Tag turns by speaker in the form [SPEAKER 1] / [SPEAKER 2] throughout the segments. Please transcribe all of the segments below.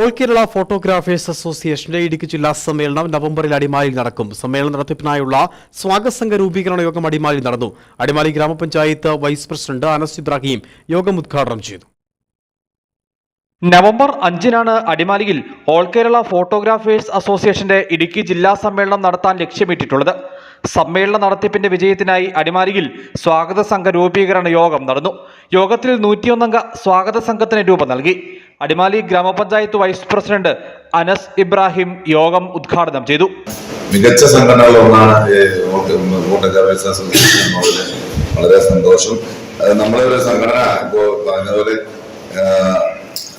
[SPEAKER 1] All Kerala photographers അസോസിയേഷന്റെ ഇടുക്കി ജില്ലാ സമ്മേളനം നവംബറിൽ അടിമാലിയിൽ നടക്കും. സമ്മേളന നടത്തിപ്പിനായുള്ള സ്വാഗത സംഘ രൂപീകരണ യോഗം അടിമാലിയിൽ നടന്നു. അടിമാലി ഗ്രാമപഞ്ചായത്ത് വൈസ് പ്രസിഡന്റ് അനസ് ഇബ്രാഹിം യോഗം ഉദ്ഘാടനം ചെയ്തു.
[SPEAKER 2] നവംബർ അഞ്ചിനാണ് അടിമാലിയിൽ ഓൾ കേരള ഫോട്ടോഗ്രാഫേഴ്സ് അസോസിയേഷന്റെ ഇടുക്കി ജില്ലാ സമ്മേളനം നടത്താൻ ലക്ഷ്യമിട്ടിട്ടുള്ളത്. സമ്മേളന നടത്തിപ്പിന്റെ വിജയത്തിനായി അടിമാലിയിൽ സ്വാഗത സംഘ രൂപീകരണ യോഗം നടന്നു. യോഗത്തിൽ നൂറ്റിയൊന്നംഗ സ്വാഗത സംഘത്തിന് രൂപം നൽകി. അടിമാലി ഗ്രാമപഞ്ചായത്ത് വൈസ് പ്രസിഡന്റ് അനസ് ഇബ്രാഹിം യോഗം ഉദ്ഘാടനം ചെയ്തു.
[SPEAKER 3] മികച്ച സംഘടനകളിൽ ഒന്നാണ് വളരെ സന്തോഷം. നമ്മളെ ഒരു സംഘടന ഇപ്പോൾ പറഞ്ഞതുപോലെ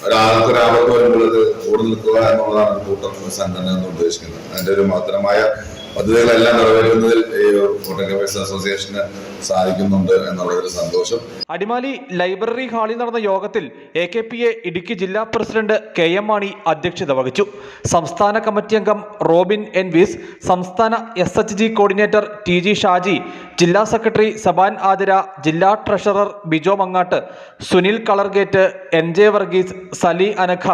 [SPEAKER 3] ഒരാൾക്ക് ഒരു ആപത്ത് വരുമ്പോൾ കൂടെ നിൽക്കുക എന്നുള്ളതാണ് കൂട്ടം സംഘടന എന്ന് ഉദ്ദേശിക്കുന്നത്. അതിന്റെ ഒരു മാത്രമായ പദ്ധതികളെല്ലാം നിറവേറ്റുന്നതിൽ ഫോട്ടോഗ്രാഫേഴ്സ് അസോസിയേഷന് സാധിക്കുന്നുണ്ട് എന്നുള്ള ഒരു സന്തോഷം.
[SPEAKER 2] അടിമാലി ലൈബ്രറി ഹാളിൽ നടന്ന യോഗത്തിൽ A K P A Idukki ജില്ലാ പ്രസിഡന്റ് കെ എം മാണി അധ്യക്ഷത വഹിച്ചു. സംസ്ഥാന കമ്മിറ്റി അംഗം റോബിൻ എൻ വിസ് സംസ്ഥാന S H G coordinator T G Shaji ജില്ലാ സെക്രട്ടറി സബാൻ ആതിര ജില്ലാ ട്രഷറർ ബിജോ മങ്ങാട്ട് സുനിൽ കളർഗേറ്റ് എൻ ജെ വർഗീസ് സലി അനഖ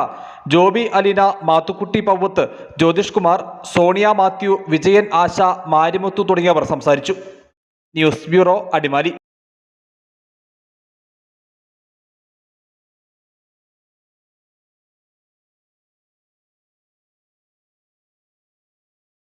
[SPEAKER 2] ജോബി അലിന മാത്തുക്കുട്ടി പവ്വത്ത് ജ്യോതിഷ് കുമാർ സോണിയ മാത്യു വിജയൻ ആശ മാരിമുത്തു തുടങ്ങിയവർ സംസാരിച്ചു. News bureau Adimali.